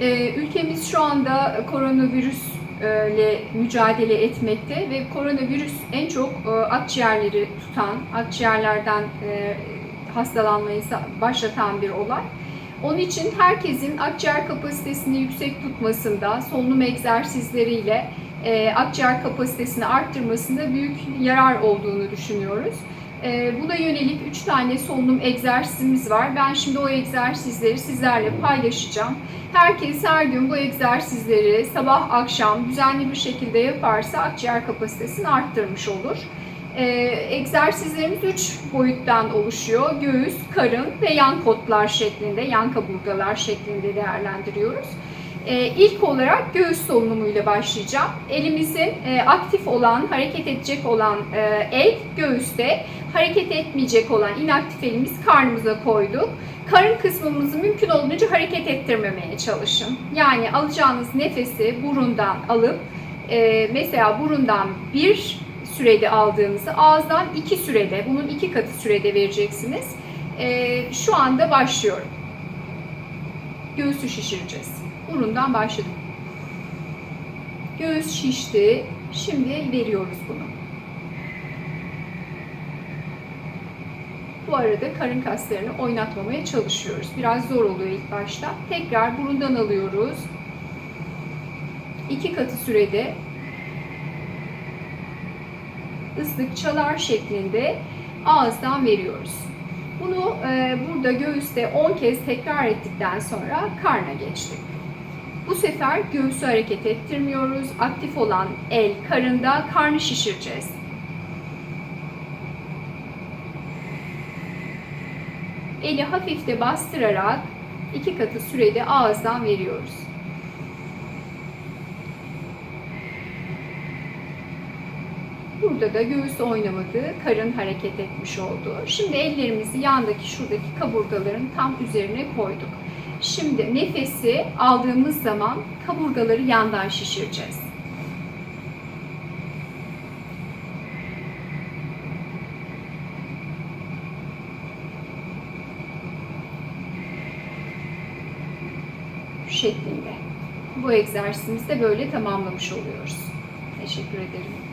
Ee, ülkemiz şu anda koronavirüs e, mücadele etmekte ve koronavirüs en çok e, akciğerleri tutan, akciğerlerden e, hastalanmayı başlatan bir olay. Onun için herkesin akciğer kapasitesini yüksek tutmasında, solunum egzersizleriyle akciğer kapasitesini arttırmasında büyük yarar olduğunu düşünüyoruz. E, buna yönelik 3 tane solunum egzersizimiz var. Ben şimdi o egzersizleri sizlerle paylaşacağım. Herkes her gün bu egzersizleri sabah akşam düzenli bir şekilde yaparsa akciğer kapasitesini arttırmış olur. Ee, egzersizlerimiz 3 boyuttan oluşuyor. Göğüs, karın ve yan kotlar şeklinde, yan kaburgalar şeklinde değerlendiriyoruz. Ee, ilk olarak göğüs solunumuyla başlayacağım. Elimizin e, aktif olan, hareket edecek olan e, el göğüste, hareket etmeyecek olan inaktif elimiz karnımıza koyduk. Karın kısmımızı mümkün olduğunca hareket ettirmemeye çalışın. Yani alacağınız nefesi burundan alıp e, mesela burundan bir sürede aldığınızı ağızdan iki sürede, bunun iki katı sürede vereceksiniz. E, şu anda başlıyorum. Göğsü şişireceğiz. Burundan başladık. Göğüs şişti. Şimdi veriyoruz bunu. Bu arada karın kaslarını oynatmamaya çalışıyoruz. Biraz zor oluyor ilk başta. Tekrar burundan alıyoruz. İki katı sürede ıslık çalar şeklinde ağızdan veriyoruz. Bunu e, burada göğüste 10 kez tekrar ettikten sonra karna geçtik. Bu sefer göğsü hareket ettirmiyoruz. Aktif olan el karında karnı şişireceğiz. Eli hafifte bastırarak iki katı sürede ağızdan veriyoruz. Burada da göğüs oynamadı, karın hareket etmiş oldu. Şimdi ellerimizi yandaki şuradaki kaburgaların tam üzerine koyduk. Şimdi nefesi aldığımız zaman kaburgaları yandan şişireceğiz. Şeklinde. Bu egzersizimizi de böyle tamamlamış oluyoruz. Teşekkür ederim.